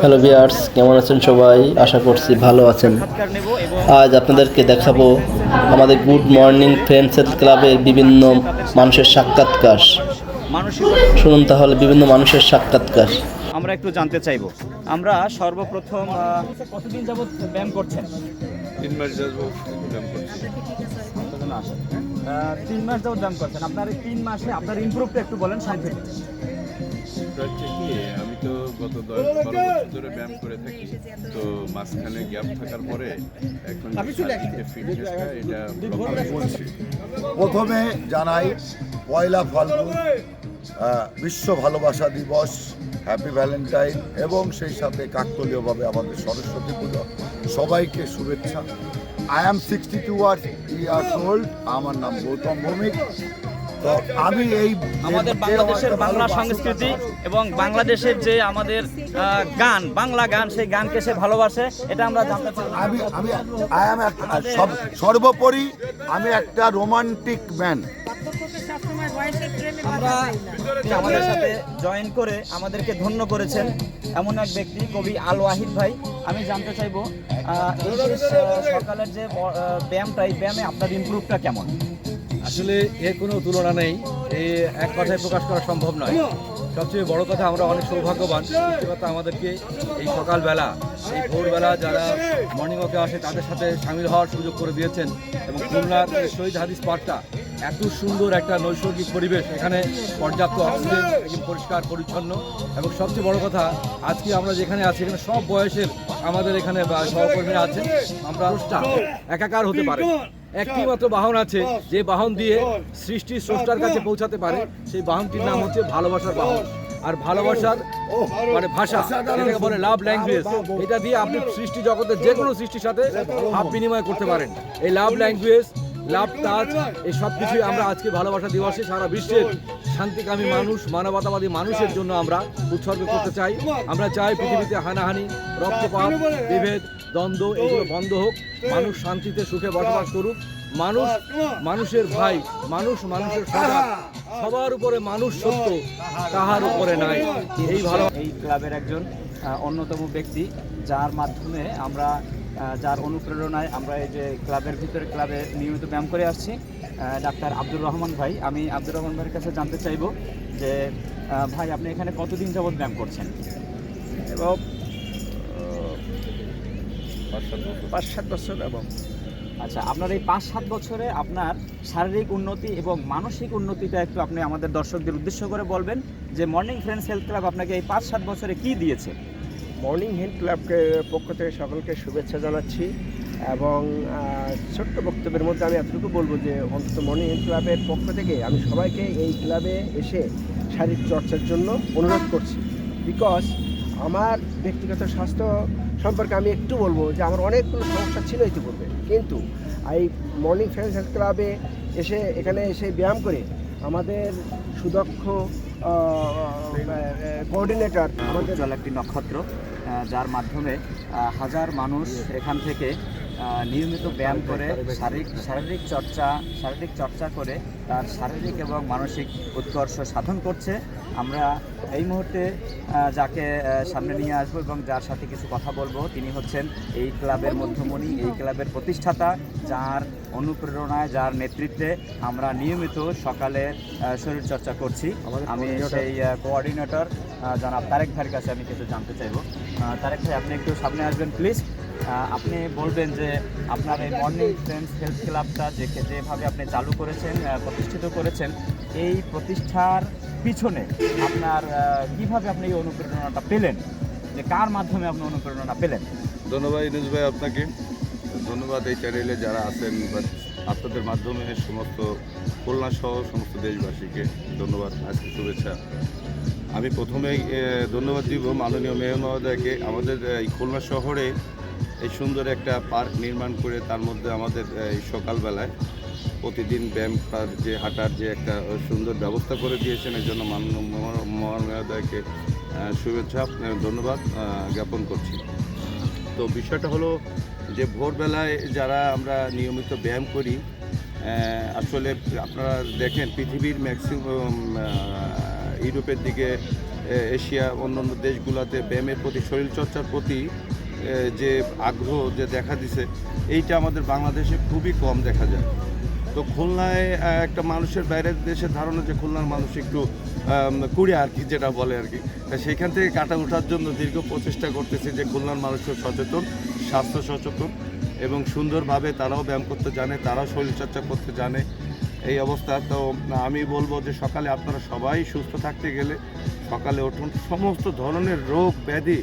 Hello বিয়ার্স কেমন আছেন সবাই? আশা করছি ভালো আছেন। আজ আপনাদেরকে দেখাবো আমাদের গুড মর্নিং ফ্রেন্ডস হেলথ ক্লাবের বিভিন্ন মানুষের সাক্ষাৎকার। শুনুন তাহলে বিভিন্ন মানুষের সাক্ষাৎকার। আমরা একটু জানতে চাইব। আমরা সর্বপ্রথম কতদিন যাবত ব্যায়াম করছেন? তিন মাস যাব ব্যায়াম করছি। তিন মাস যাবত ব্যায়াম করছেন। আপনার এই তিন মাসে আপনার ইমপ্রুভটা একটু বলেন এটা আমি তো গত দশ বারো বছর ধরে ব্যায়াম করে থাকি। তো মাঝখানে গ্যাপ থাকার পরে এখন ফিটনেসটা এটা প্রপারলি প্রথমে জানাই পয়লা ফাল্গুন বিশ্ব ভালোবাসা দিবস হ্যাপি ভ্যালেন্টাইন এবং সেই সাথে কাকতলীয়ভাবে আমাদের সরস্বতী পুজো। সবাইকে শুভেচ্ছা। I am sixty two years old আমার নাম গৌতম ভৌমিক। আমি এই আমাদের বাংলাদেশের বাংলা সংস্কৃতি এবং বাংলাদেশের যে আমাদের গান বাংলা গান সেই গানকে সে ভালোবাসে এটা আমরা জানতে চাই আমি আমি আই অ্যাম সব সর্বোপরি আমি একটা রোমান্টিক ম্যান আমরা আমাদের সাথে জয়েন করে আমাদেরকে ধন্য করেছেন এমন এক ব্যক্তি কবি আল ওয়াহিদ ভাই। আমি জানতে চাইব এই সকালের যে ব্যায়ামটা এই ব্যায়ামে আপনার ইমপ্রুভটা কেমন? আসলে এর কোনো তুলনা নেই। এ এক কথায় প্রকাশ করা সম্ভব নয়। সবচেয়ে বড় কথা, আমরা অনেক সৌভাগ্যবান। সৃষ্টিকর্তা আমাদেরকে এই সকালবেলা, এই ভোরবেলা যারা মর্নিং ওয়াকে আসে, তাদের সাথে সামিল হওয়ার সুযোগ করে দিয়েছেন এবং খুলনার শহীদ হাদিস পার্কটা এত সুন্দর একটা নৈসর্গিক পরিবেশ। এখানে পর্যাপ্ত অক্সিজেন পরিষ্কার, পরিচ্ছন্ন এবং সবচেয়ে বড় কথা, আজকে আমরা যেখানে আছি, এখানে সব বয়সের আমাদের এখানে সহকর্মীরা আছেন। আমরা একাকার হতে পারে একটি মাত্র বাহন আছে, যে বাহন দিয়ে সৃষ্টি স্রষ্টার কাছে পৌঁছাতে পারে, সেই বাহনটির নাম হচ্ছে ভালোবাসার বাহন। আর ভালোবাসার মানে ভাষা, যেটাকে বলে লাভ ল্যাঙ্গুয়েজ এটা দিয়ে আপনি সৃষ্টি জগতের যে কোনো সৃষ্টির সাথে ভাব বিনিময় করতে পারেন। এই লাভ ল্যাঙ্গুয়েজ লাভ টাচ এই সব কিছুই আমরা আজকে ভালোবাসা দিবসে সারা বিশ্বের শান্তিকামী মানুষ, মানবতাবাদী মানুষের জন্য আমরা উৎসর্গ করতে চাই। আমরা চাই পৃথিবীতে হানাহানি, রক্তপাত, বিভেদ, দ্বন্দ্ব, এগুলো বন্ধ হোক। মানুষ শান্তিতে সুখে বসবাস করুক। মানুষ মানুষের ভাই, মানুষ মানুষের সবার উপরে মানুষ সত্য, তাহার উপরে নাই। এই ভালো এই ক্লাবের একজন অন্যতম ব্যক্তি, যার মাধ্যমে আমরা যার অনুপ্রেরণায় আমরা এই যে ক্লাবের ভিতরে ক্লাবে নিয়মিত ব্যায়াম করে আসছি। ডাক্তার আব্দুর রহমান ভাই আমি আব্দুর রহমান ভাইয়ের কাছে জানতে চাইব যে ভাই আপনি এখানে কতদিন যাবত ব্যায়াম করছেন? এবং পাঁচ সাত বছর এবং। আচ্ছা আপনার এই পাঁচ সাত বছরে আপনার শারীরিক উন্নতি এবং মানসিক উন্নতিটা একটু আপনি আমাদের দর্শকদের উদ্দেশ্য করে বলবেন যে মর্নিং ফ্রেন্ডস হেলথ ক্লাব আপনাকে এই পাঁচ সাত বছরে কি দিয়েছে? মর্নিং হেলথ ক্লাবকে পক্ষ থেকে সকলকে শুভেচ্ছা জানাচ্ছি। এবং ছোট্ট বক্তব্যের মধ্যে আমি এতটুকু বলব যে অন্তত মর্নিং ক্লাবের পক্ষ থেকে আমি সবাইকে এই ক্লাবে এসে শারীরিক চর্চার জন্য অনুরোধ করছি। বিকজ আমার ব্যক্তিগত স্বাস্থ্য সম্পর্কে আমি একটু বলব যে আমার অনেকগুলো সমস্যা ছিল ইতিপূর্বে। কিন্তু এই মর্নিং ফ্রেন্ডস হেলথ ক্লাবে এসে, এখানে এসে ব্যায়াম করে আমাদের সুদক্ষ কোঅর্ডিনেটর আমাদের একটি নক্ষত্র যার মাধ্যমে হাজার মানুষ এখান থেকে নিয়মিত ব্যায়াম করে শারীরিক শারীরিক চর্চা শারীরিক চর্চা করে তার শারীরিক এবং মানসিক উৎকর্ষ সাধন করছে। আমরা এই মুহূর্তে যাকে সামনে নিয়ে আসব এবং যার সাথে কিছু কথা বলব তিনি হচ্ছেন এই ক্লাবের মধ্যমণি এই ক্লাবের প্রতিষ্ঠাতা যার অনুপ্রেরণায় যার নেতৃত্বে আমরা নিয়মিত সকালে শরীরচর্চা করছি। আমি সেই কোঅর্ডিনেটর জনাব তারেক ভাইয়ের কাছে আমি কিছু জানতে চাইব। তারেক ভাই আপনি একটু সামনে আসবেন প্লিজ আপনি বলবেন যে আপনার এই মর্নিং ফ্রেন্ডস হেলথ ক্লাবটা যে যেভাবে আপনি চালু করেছেন প্রতিষ্ঠিত করেছেন, এই প্রতিষ্ঠার পিছনে আপনার কীভাবে আপনি এই অনুপ্রেরণাটা পেলেন? যে কার মাধ্যমে আপনি অনুপ্রেরণা পেলেন? ধন্যবাদ ইনুজ ভাই আপনাকে। ধন্যবাদ এই চ্যানেলে যারা আছেন আপনাদের মাধ্যমে সমস্ত খুলনা সহ সমস্ত দেশবাসীকে ধন্যবাদ, আজকে শুভেচ্ছা। আমি প্রথমেই ধন্যবাদ দিব মাননীয় মেয়র মহোদয়কে। আমাদের এই খুলনা শহরে এই সুন্দর একটা পার্ক নির্মাণ করে তার মধ্যে আমাদের এই সকালবেলায় প্রতিদিন ব্যায়াম করার যে হাঁটার যে একটা সুন্দর ব্যবস্থা করে দিয়েছেন। এই জন্য মাননীয় মহা- মহান মহোদয়কে আহ, শুভেচ্ছা ধন্যবাদ জ্ঞাপন করছি। তো বিষয়টা হলো যে ভোরবেলায় যারা আমরা নিয়মিত ব্যায়াম করি আসলে আপনারা দেখেন পৃথিবীর ম্যাক্সিমাম ইউরোপের দিকে এশিয়া অন্যান্য দেশগুলোতে ব্যায়ামের প্রতি শরীরচর্চার প্রতি যে আগ্রহ যে দেখা দিছে, এইটা আমাদের বাংলাদেশে খুবই কম দেখা যায়। তো খুলনায় একটা মানুষের বাইরের দেশের ধারণা যে খুলনার মানুষ একটু কুড়ে আর কি যেটা বলে আর কি। সেখান থেকে কাটা ওঠার জন্য দীর্ঘ প্রচেষ্টা করতেছে যে খুলনার মানুষও সচেতন, স্বাস্থ্য সচেতন এবং সুন্দরভাবে তারাও ব্যায়াম করতে জানে, তারাও শরীরচর্চা করতে জানে। এই অবস্থা, তো আমি বলব যে সকালে আপনারা সবাই সুস্থ থাকতে গেলে সকালে উঠুন। সমস্ত ধরনের রোগ ব্যাধি